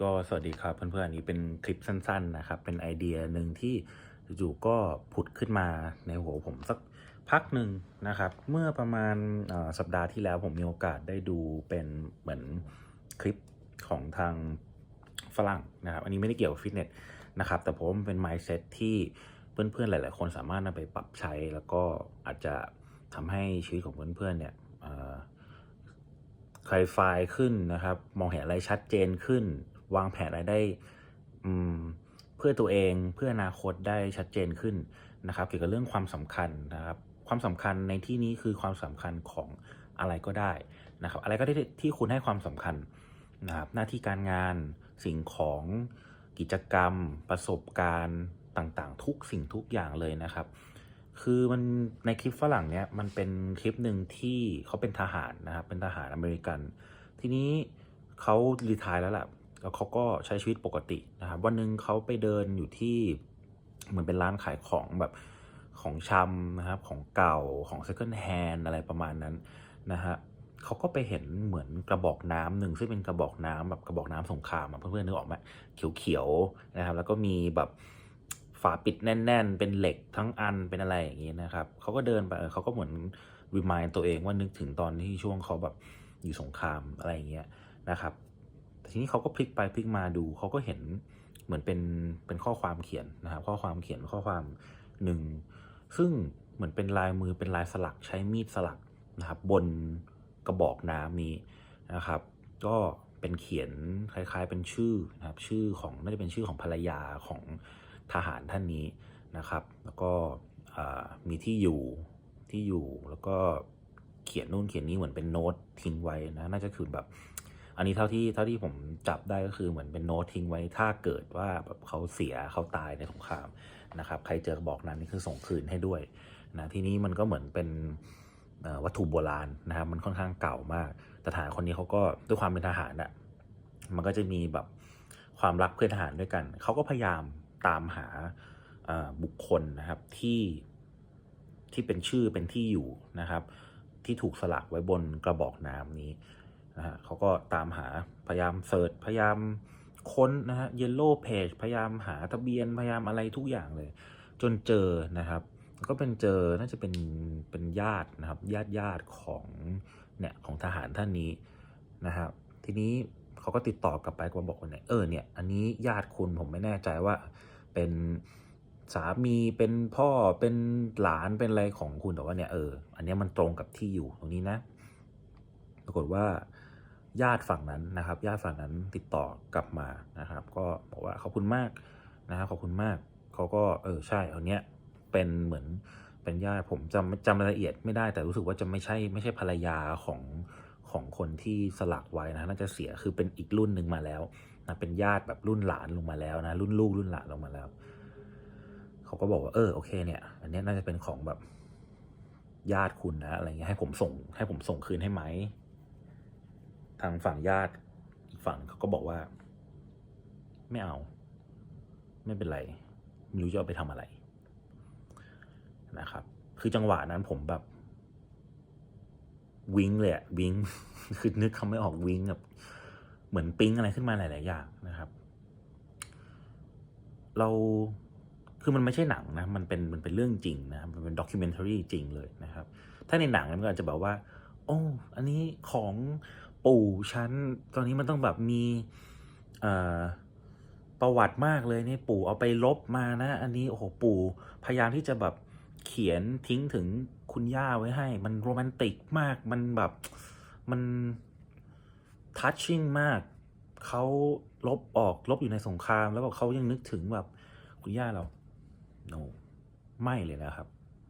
ก็สวัสดีครับเพื่อนๆอันนี้เป็นคลิปสั้นๆนะครับ เป็นไอเดียหนึ่งที่อยู่ๆก็ผุดขึ้นมาในหัวผมสักพักหนึ่งนะครับ เมื่อประมาณสัปดาห์ที่แล้วผมมีโอกาสได้ดูเป็นเหมือนคลิปของทางฝรั่งนะครับ อันนี้ไม่ได้เกี่ยวกับฟิตเนสนะครับ แต่ผมเป็น mindset ที่เพื่อนๆหลาย ๆ คนสามารถนำไปปรับใช้ แล้วก็อาจจะทำให้ชีวิตของเพื่อนๆเนี่ยคลายไฟขึ้นนะครับ มองเห็นอะไรชัดเจนขึ้น วางแผนอะไรได้เพื่อตัวเองเพื่ออนาคตได้ชัดเจนขึ้นนะครับ เกี่ยวกับเรื่องความสำคัญนะครับ ความสำคัญในที่นี้คือความสำคัญของอะไรก็ได้นะครับ อะไรก็ได้ที่คุณให้ความสำคัญนะครับหน้าที่การงานสิ่งของกิจกรรม ประสบการณ์ต่างๆ ทุกสิ่งทุกอย่างเลยนะครับ คือมันในคลิปฝรั่งเนี้ยมันเป็นคลิปหนึ่งที่เขาเป็นทหารนะครับเป็นทหารอเมริกัน ทีนี้เขารีทายแล้วแหละ แล้วเขาก็ใช้ชีวิตปกตินะครับวันหนึ่งเขาไปเดินอยู่ที่เหมือนเป็นร้านขายของแบบของชำนะครับของเก่าของ second hand อะไรประมาณนั้นนะฮะเขาก็ไปเห็นเหมือนกระบอกน้ำหนึ่งซึ่งเป็นกระบอกน้ำแบบกระบอกน้ำสงครามเพื่อนๆนึกออกไหมเขียวๆนะครับ แล้วก็มีแบบฝาปิดแน่น ๆ เป็นเหล็กทั้งอันเป็นอะไรอย่างนี้นะครับเขาก็เดินไปเขาก็เหมือนรีมายตัวเองว่านึกถึงตอนที่ช่วงเขาแบบอยู่สงครามอะไรอย่างเงี้ยนะครับ ทีนี้เขาก็พลิกไปพลิกมาดูเขาก็เห็นเหมือนเป็นเป็นข้อความเขียนนะครับ ข้อความเขียนข้อความหนึ่งซึ่งเหมือนเป็นลายมือเป็นลายสลักใช้มีดสลักนะครับ บนกระบอกน้ำนี้นะครับ ก็เป็นเขียนคล้ายๆเป็นชื่อนะครับ ชื่อของน่าจะเป็นชื่อของภรรยาของทหารท่านนี้นะครับ แล้วก็มีที่อยู่ที่อยู่แล้วก็เขียนนู่นเขียนนี้เหมือนเป็นโน้ตทิ้งไว้นะน่าจะคือแบบ อันนี้เท่าที่เท่าที่ผมจับได้ก็คือเหมือนเป็นโน้ตทิ้งไว้ถ้าเกิดว่าแบบเขาเสียเขาตายในสงครามนะครับใครเจอกระบอกนั้นนี่คือส่งคืนให้ด้วยนะทีนี้มันก็เหมือนเป็นวัตถุโบราณนะครับมันค่อนข้างเก่ามากแต่ทหารคนนี้เขาก็ด้วยความเป็นทหารอะมันก็จะมีแบบความรักเพื่อนทหารด้วยกันเขาก็พยายามตามหาบุคคลนะครับที่ที่เป็นชื่อเป็นที่อยู่นะครับ ที่ถูกสลักไว้บนกระบอกน้ำนี้ นะฮะเขาก็ตามหาพยายามเสิร์ชพยายามค้นนะฮะเยลโล่เพจพยายามหาทะเบียนพยายามอะไรทุกอย่างเลย จนเจอนะครับ ก็เป็นเจอน่าจะเป็นเป็นญาตินะครับ ญาติญาติของเนี่ยของทหารท่านนี้นะครับทีนี้เขาก็ติดต่อกลับไปก็บอกว่าเนี่ยเออเนี่ยอันนี้ญาติคุณผมไม่แน่ใจว่าเป็นสามีเป็นพ่อเป็นหลานเป็นอะไรของคุณแต่ว่าเนี่ยเอออันนี้มันตรงกับที่อยู่ตรงนี้นะ ปรากฏว่า ญาติฝั่งนั้นนะครับ ญาติฝั่งนั้นติดต่อกลับมานะครับ ก็บอกว่าขอบคุณมากนะครับขอบคุณมากเขาก็เออใช่เอาเนี้ยเป็นเหมือนเป็นญาติผมจำจำรายละเอียดไม่ได้แต่รู้สึกว่าจะไม่ใช่ไม่ใช่ภรรยาของของคนที่สลักไว้นะน่าจะเสียคือเป็นอีกรุ่นหนึ่งมาแล้วนะเป็นญาติแบบรุ่นหลานลงมาแล้วนะรุ่นลูกรุ่นหลานลงมาแล้วเขาก็บอกว่าเออโอเคเนี่ยอันนี้น่าจะเป็นของแบบญาติคุณนะอะไรเงี้ยให้ผมส่งให้ผมส่งคืนให้ไหม ทางฝั่งญาติอีกฝั่งเขาก็บอกว่า ไม่เอา ไม่เป็นไรไม่รู้จะเอาไปทำอะไรนะครับ คือจังหวะนั้นผมแบบวิงเลยอะวิงคือนึกคำไม่ออกวิงแบบเหมือนปิ๊งอะไรขึ้นมาหลาย ๆ อย่างนะครับ เราคือมันไม่ใช่หนังนะ มันเป็นมันเป็นเรื่องจริงนะมันเป็นด็อกิเมนทารีจริงเลยนะครับ ถ้าในหนังมันก็อาจจะแบบว่า โอ้ อันนี้ของ ปู่ฉันตอนนี้มันต้องแบบมีประวัติมากเลยนี่ปู่เอาไปลบมานะ อันนี้โอ้โหปู่พยายามที่จะแบบเขียนทิ้งถึงคุณย่าไว้ให้ มันโรแมนติกมาก มันแบบมันทัชชิ่งมากเขาลบออกลบอยู่ในสงคราม แล้วบอกเขายังนึกถึงแบบคุณย่าเรา no ไม่เลยนะครับ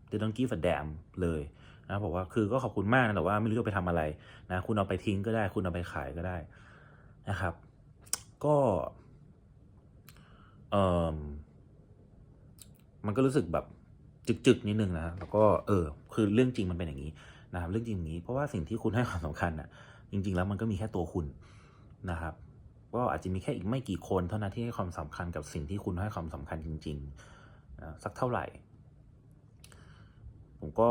they don't give a damn เลย นะบอกว่าคือก็ขอบคุณมากนะแต่ว่าไม่รู้จะไปทำอะไรนะคุณเอาไปทิ้งก็ได้ คุณเอาไปขายก็ได้นะครับ ก็เออมันก็รู้สึกแบบจึกๆนิดนึงนะแล้วก็เออ คือเรื่องจริงมันเป็นอย่างนี้นะครับเรื่องจริงอย่างนี้เพราะว่าสิ่งที่คุณให้ความสำคัญอะ จริง ๆ แล้วมันก็มีแค่ตัวคุณนะครับก็อาจจะมีแค่อีกไม่กี่คนเท่านั้นที่ให้ความสำคัญกับสิ่งที่คุณให้ความสำคัญจริงๆนะสักเท่าไหร่ ผมก็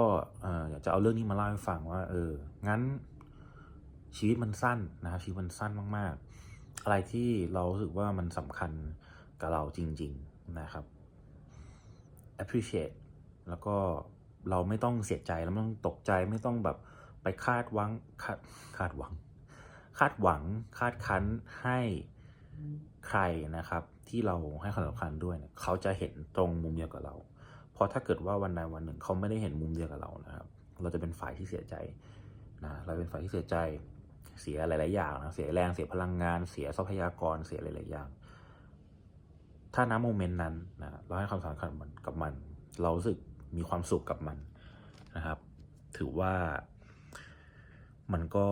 อยากจะเอาเรื่องนี้มาเล่าให้ฟังว่า เออ งั้นชีวิตมันสั้นนะครับชีวิตมันสั้นมาก ๆ อะไรที่เรารู้สึกว่ามันสำคัญกับเราจริง ๆ นะครับ appreciate แล้วก็เราไม่ต้องเสียใจแล้วไม่ต้องตกใจไม่ต้องแบบไปคาดหวังคาดคาดหวัง คาดหวังคาดคั้นให้ใครนะครับ ที่เราให้ความสำคัญด้วยเยเขาจะเห็นตรงมุมเดียวกับเรา เพราะถ้าเกิดว่าวันใดวันหนึ่งเขาไม่ได้เห็นมุมเดียวกับเรานะครับ เราจะเป็นฝ่ายที่เสียใจนะเราเป็นฝ่ายที่เสียใจเสียหลาย ๆ อย่างนะเสียแรงเสียพลังงาน เสียทรัพยากรเสียหลาย ๆ อย่าง ถ้าณโมเมนต์นั้นนะเราให้ความสำคัญมันกับมัน เรารู้สึกมีความสุขกับมันนะครับ ถือว่ามันก็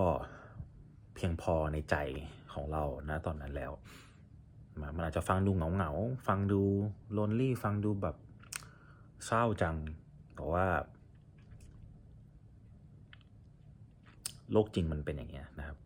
เพียงพอในใจของเรานะตอนนั้นแล้ว มันอาจจะฟังดูเหงาเหงาฟังดูโลนลี่ ฟังดูแบบ เศร้าจังแต่ว่า โลกจริงมันเป็นอย่างเงี้ยนะครับ